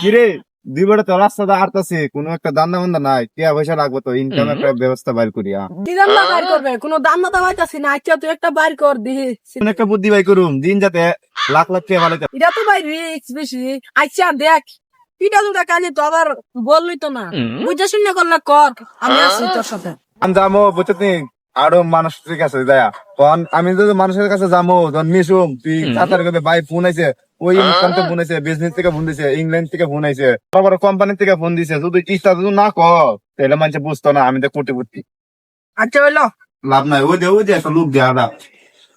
কিরে দুই বেড়া তো রাস্তাটা আটতাছে কোনো একটা দান্দা বান্দা নাই টিয়া পয়সা লাগবে তো ইনকাম একটা ব্যবস্থা বাইর করি কি রান্না বাইর করবে? কোনো দাম না পাইতাছি না আচ্ছা তুই একটা বাইর কর দিহি। কোন একটা বুদ্ধি বাই করুম দিন যাতে লাখ লাখ টাকা ভালো এটা তো ভাই রিক্স বেশি। আচ্ছা দেখ পিঠা দুটা কাজে তো আবার বললি তো না। বুঝা শূন্য করলে কর আমি আছি তোর সাথে। আমি যাব বুঝতে আরও মানুষ ঠিক আছে দয়া। আমি যদি মানুষের কাছে যাব মিশুম তুই তাড়াতাড়ি করে ভাই ফোন আইছে ওই ইনকাম থেকে ফোন বিজনেস থেকে ফোন দিছে ইংল্যান্ড থেকে ফোন আইছে বড় বড় কোম্পানি থেকে ফোন দিছে যদি ইচ্ছা যদি না কর। তাহলে মানুষ বুঝতো না আমি তো কোটি কোটি আচ্ছা হইল লাভ নাই ওই দে ওই যে একটা লোক দেয়া দা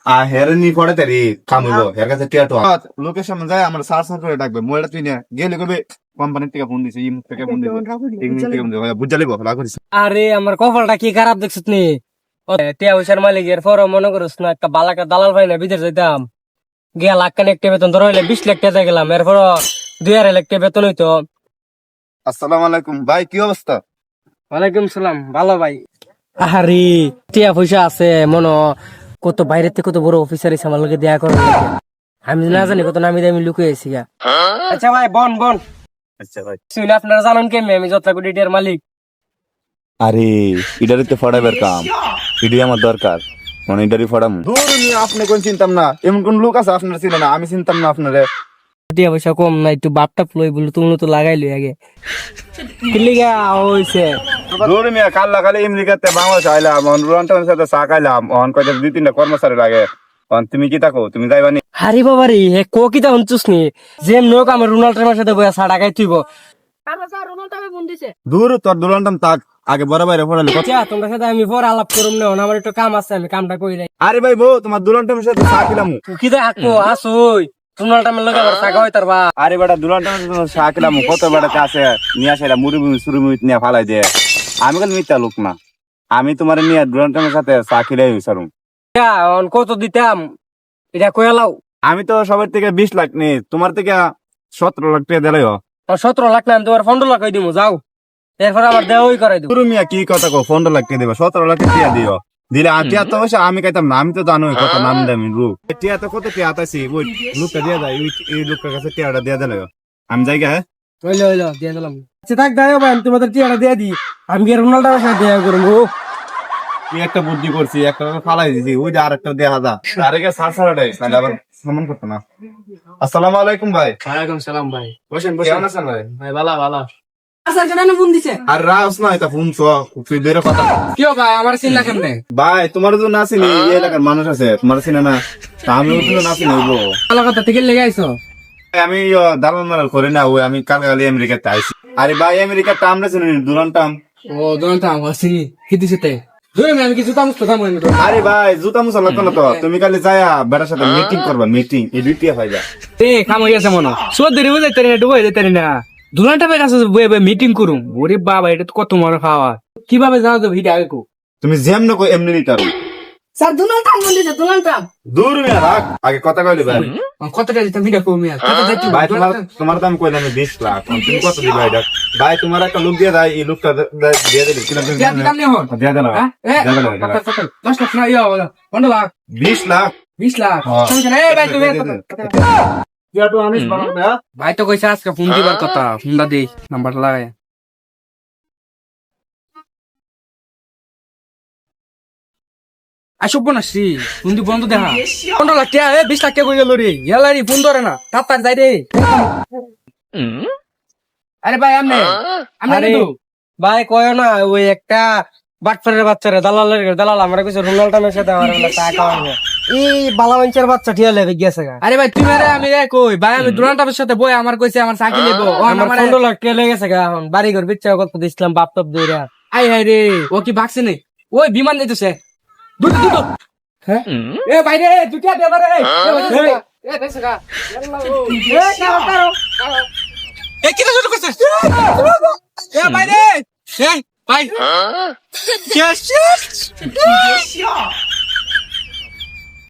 আর হের নি পড়ে তারি কামড়ো হের কাছে টিয়াটো লোকের সামনে যায় আমরা সার সার করে ডাকবে মোবাইলটা তুই নে গেলে কবে কোম্পানি থেকে ফোন দিছে ইম থেকে ফোন দিছে ইংল্যান্ড থেকে ফোন দিছে বুঝালি বলা করিস আরে আমার কপালটা কি খারাপ দেখছিস নি ও, টিয়া পয়সার মালিক এর পরও মনে করিস না একটা বালাকা দালাল ভাই না বিদেশ যাইতাম। গিয়া লাখ টাকা বেতন ধরো হইলে বিশ লাখ টাকা গেলাম এরপর দুই আড়াই লাখ টাকা বেতন হইতো আসসালামু আলাইকুম। ভাই কি অবস্থা? ওয়ালাইকুম সালাম ভালো ভাই। আরে টিয়া পয়সা আছে মনো কত বাইরে থেকে কত বড় অফিসার এসে আমার লোকে দেয়া করে আমি না জানি কত নামি দামি লুকিয়ে আছি গা। আচ্ছা ভাই বন বন। আচ্ছা ভাই। শুনে আপনারা জানেন কেমনি? আমি যত্রা কোটি টিয়ার মালিক। আরে ইডারে তো ফড়াইবার কাম। ইডি আমার দরকার। মানে ইডারি ফড়াম দূর নিয়ে আপনি কোন চিন্তাম না। এমন কোন লোক আছে আপনার ছিল না? আমি চিন্তাম না আপনারে। টিয়া পয়সা কম নাই একটু বাপটা লই বলে তুমি তো লাগাইলি আগে। কিলিগা হইছে। দূর মিয়া কাল লাগালে আমেরিকাতে বাংলাদেশ আইলাম অন রুয়ান্টানের সাথে চা খাইলাম অন কয়টা দুই তিনটা কর্মচারী লাগে। অন তুমি কি থাকো? তুমি যাইবানি হারি বাবারি হে কো কিতা হঞ্চুস নি? যেম নোক আমার রোনাল্ড ট্রাম্পের সাথে বইয়া সাড়া গাই তুইব তারপর স্যার রোনাল্ড আমি ফোন দিছে। দূর তোর দুরান্টাম তাক আগে বড় বাইরে পড়ালে। আচ্ছা তোমার সাথে আমি পর আলাপ করুম না আমার একটু কাম আছে আমি কামটা কই নাই আরে ভাই বউ তোমার দুরান্টামের সাথে চা খেলাম। কিতা আকো আসুই। রোনাল্ড ট্রাম্পের লগে আবার সাগা হইতার বা আরে বেটা দুরান্টামের সাথে চা খেলাম কত বেটাতে আছে। নিয়ে আসে মুড়ি সুরুমি নিয়ে ফালাই দে। আমি কাল মিথ্যা লোক না। আমি তোমার নিয়ে দুরান্টামের সাথে চা খেলে সারুম অন কত দিতাম? এটা কয়ালাও আমি তো সবার থেকে বিশ লাখ নি তোমার থেকে সতেরো লাখ টাকা দিলাই সতেরো লাখ না আমি তোমার পনেরো লাখ হয়ে দিব যাও। এরপর আমার দেওয়াই করাই দিব। মিয়া কি কথা কো পনেরো লাখ টাকা দিবা? সতেরো লাখ টাকা দিও। দিলে আটিয়া তো আমি খাইতাম না আমি তো জানো কত নাম দামি লোক টিয়া তো কত টিয়া আতাছি ওই লোকটা দিয়ে দেয় ওই এই লোকটার কাছে টিয়াটা দিয়ে দিলে আমি যাই গে হ্যাঁ? হইল হইল দিয়ে দিলাম। আচ্ছা থাক দাও ভাই আমি তোমাদের টিয়াটা দিয়ে দিই। আমি কি রোনাল্ড ট্রাম্পের সাথে দেয়া করব? কি একটা বুদ্ধি করছি একটা ফালাই দিছি ওই যে আরেকটা দেখা দা আরেকে সার সারাটাই তাহলে আবার সমান করতো না। আসসালামু আলাইকুম ভাই। ওয়ালাইকুম সালাম ভাই। বসেন বসেন। আছেন ভাই? ভাই ভালো ভালো। আসার জন্য ফোন দিছে? আর রাস না এটা ফোন তো তুই বেরো কথা। কিও ভাই আমার চিন্তা কেমনে? ভাই তোমার তো না চিনি এই এলাকার মানুষ আছে তোমার চিনে না। তা তো না চিনি ওগুলো ভালো কথা থেকে লেগে আইছো? আমি দালাল মালাল করি না ওই আমি কাল কালি আমেরিকাতে আইছি। আরে ভাই আমেরিকার টাম না চিনি দুরান টাম। ও দোকান তো আমার কি দিছে তে? আমি তামো আরে ভাই জুতা মুসা লাগতো না তো তুমি কালি যায়া বেটার সাথে মিটিং করবা মিটিং এই দুইটি হয় যা এ কাম হইছে মনো সো দেরি হয়ে যাইতে না ডুবাই যাইতে না। দুলানটা ভাই কাছে বই বই মিটিং করুম ওরে বাবা এটা তো কত মনে খাওয়া। কীভাবে যাও তো ভিডিও আগে কো। তুমি যেমন কো এমনি নিতারো স্যার ডোনাল্ড ট্রাম্প ফোন দিছে ডোনাল্ড ট্রাম্প দূর মিয়া রাখ। আগে কথা কইলি ভাই কতটা দিতে ভিডিও কমে আর কত যাইতে ভাই তোমার তোমার দাম কইলাম আমি বিশ লাখ। তুমি কত দিবা এটা? ভাই তোমার একটা লোক দিয়ে দেয় এই লোকটা দিয়ে দিলি। কিনা দিয়া দিতাম নি। হন দিয়ে দিলাম। হ্যাঁ? এ দিয়ে দিলাম, দিয়ে দিলাম। 10 লাখ না ইয়া 15 লাখ। বিশ লাখ? 20 লাখ। হ্যাঁ। নাই ভাই তুমি হ্যাঁ ভাই তো কইছে আজকে ফোন দিবার কথা ফোনটা দেই নাম্বার লাগায় আসব না শ্রী ফোন দি বন্ধ দেখা। পনেরো লাখ টাকা এ বিশ লাখ টাকা কই গেল রে ইয়ালারি ফোন ধরে না তাড়াতাড়ি যাই রে। আরে ভাই আমনে আরে। ভাই কয় না ওই একটা বাটফারের বাচ্চারে দালালের দালাল আমরা কইছে রোনাল্ডোর সাথে আমার হলো টাকা এই বালামাঞ্চের বাচ্চা ঠিয়া লেগে গেছে আরে ভাই তুমি আরে আমি রে কই? ভাই আমি দুরান্টাপের সাথে বই আমার কইছে আমার লেবো লাখ গা এখন বাড়ি ঘর বিচ্ছা গল্প দিছিলাম বাপ টপ দৌড়া আই হাই রে ও কি ভাগছে নে? ওই বিমান যাইতেছে দুটো দুটো। হ্যাঁ? এ ভাই রে দুটা দে রে। এ ভাই, গা এ কারও কারও এ কি শুরু করছে? এ ভাই রে। এ ভাই।